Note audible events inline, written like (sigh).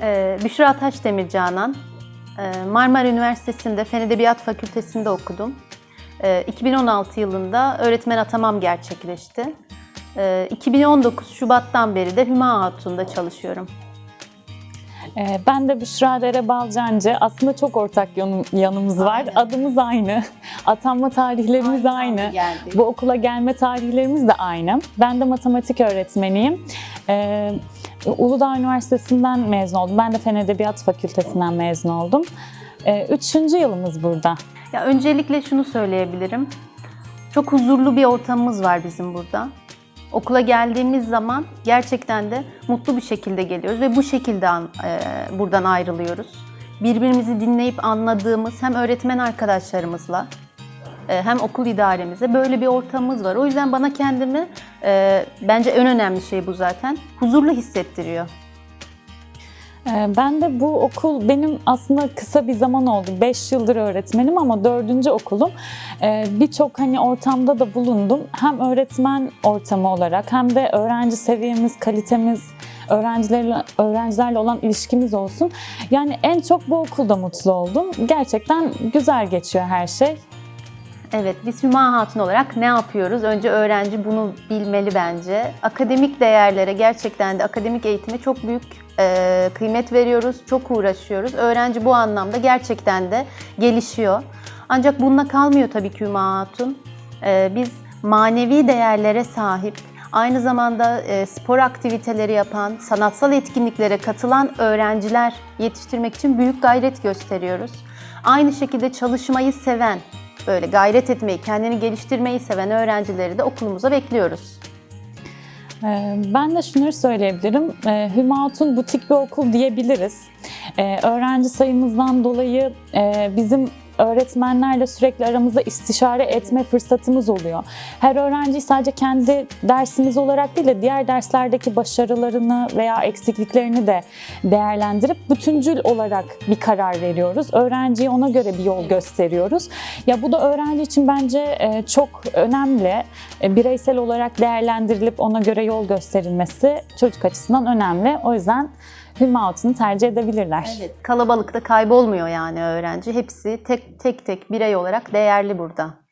Ee, Büşra Taşdemir Canan. Ee, Marmara Üniversitesi'nde Fen Edebiyat Fakültesi'nde okudum. Ee, 2016 yılında öğretmen atamam gerçekleşti. Ee, 2019 Şubat'tan beri de Hüma Hatun'da çalışıyorum. Ee, Ben de Büşra Dere Balcancı. Aslında çok ortak yanım- yanımız var. Aynen. Adımız aynı. (laughs) Atanma tarihlerimiz aynı. Bu okula gelme tarihlerimiz de aynı. Ben de matematik öğretmeniyim. Ee, Uludağ Üniversitesi'nden mezun oldum. Ben de Fen Edebiyat Fakültesinden mezun oldum. Ee, Üçüncü yılımız burada. Ya öncelikle şunu söyleyebilirim. Çok huzurlu bir ortamımız var bizim burada. Okula geldiğimiz zaman gerçekten de mutlu bir şekilde geliyoruz ve bu şekilde e, buradan ayrılıyoruz. Birbirimizi dinleyip anladığımız hem öğretmen arkadaşlarımızla e, hem okul idaremize böyle bir ortamımız var. O yüzden bana kendimi e, bence en önemli şey bu zaten huzurlu hissettiriyor. Ee, Ben de bu okul benim aslında kısa bir zaman oldu. 5 yıldır öğretmenim ama dördüncü okulum. Birçok hani ortamda da bulundum. Hem öğretmen ortamı olarak hem de öğrenci seviyemiz, kalitemiz, öğrencilerle öğrencilerle olan ilişkimiz olsun. Yani en çok bu okulda mutlu oldum. Gerçekten güzel geçiyor her şey. Evet, biz Hüma Hatun olarak ne yapıyoruz? Önce öğrenci bunu bilmeli bence. Akademik değerlere, gerçekten de akademik eğitime çok büyük e, kıymet veriyoruz, çok uğraşıyoruz. Öğrenci bu anlamda gerçekten de gelişiyor. Ancak bununla kalmıyor tabii ki Hüma Hatun. E, biz manevi değerlere sahip, aynı zamanda e, spor aktiviteleri yapan, sanatsal etkinliklere katılan öğrenciler yetiştirmek için büyük gayret gösteriyoruz. Aynı şekilde çalışmayı seven, böyle gayret etmeyi, kendini geliştirmeyi seven öğrencileri de okulumuza bekliyoruz. Ee, Ben de şunları söyleyebilirim. Ee, Hüma Hatun butik bir okul diyebiliriz. Ee, Öğrenci sayımızdan dolayı e, bizim öğretmenlerle sürekli aramızda istişare etme fırsatımız oluyor. Her öğrenciyi sadece kendi dersimiz olarak değil de diğer derslerdeki başarılarını veya eksikliklerini de değerlendirip bütüncül olarak bir karar veriyoruz. Öğrenciye ona göre bir yol gösteriyoruz. Ya bu da öğrenci için bence e, çok önemli. E, Bireysel olarak değerlendirilip ona göre yol gösterilmesi çocuk açısından önemli. O yüzden Hüma Hatun'u tercih edebilirler. Kalabalıkta kaybolmuyor yani öğrenci. Hepsi tek tek tek birey olarak değerli burada.